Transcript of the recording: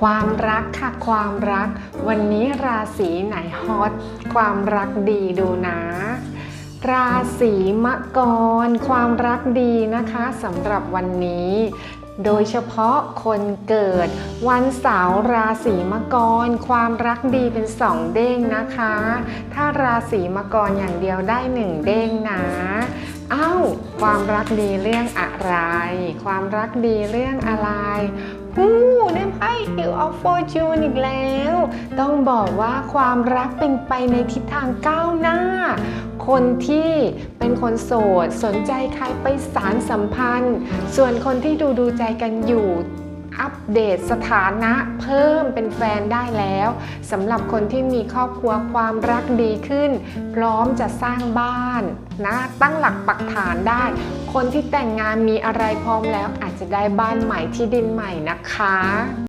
ความรักค่ะความรัก วันนี้ราศีไหนฮอตความรักดีดูนะ ราศีมะกรความรักดีนะคะสำหรับวันนี้โดยเฉพาะคนเกิด วันเสาร์ราศีมกร ความรักดีเป็นสองเด้งนะคะ ถ้าราศีมกรอย่างเดียวได้หนึ่งเด้งนะเอ้าความรักดีเรื่องอะไร ความรักดีเรื่องอะไรฮู้ได้ไพ่ Hill of Fortune อีกแล้ว ต้องบอกว่าความรักเป็นไปในทิศทางก้าวหน้า คนที่เป็นคนโสด สนใจใครไปสารสัมพันธ์ ส่วนคนที่ดูดูใจกันอยู่อัปเดตสถานะเพิ่มเป็นแฟนได้แล้วสำหรับคนที่มีครอบครัวความรักดีขึ้น พร้อมจะสร้างบ้านนะตั้งหลักปักฐานได้ คนที่แต่งงานมีอะไรพร้อมแล้วอาจจะได้บ้านใหม่ที่ดินใหม่นะคะ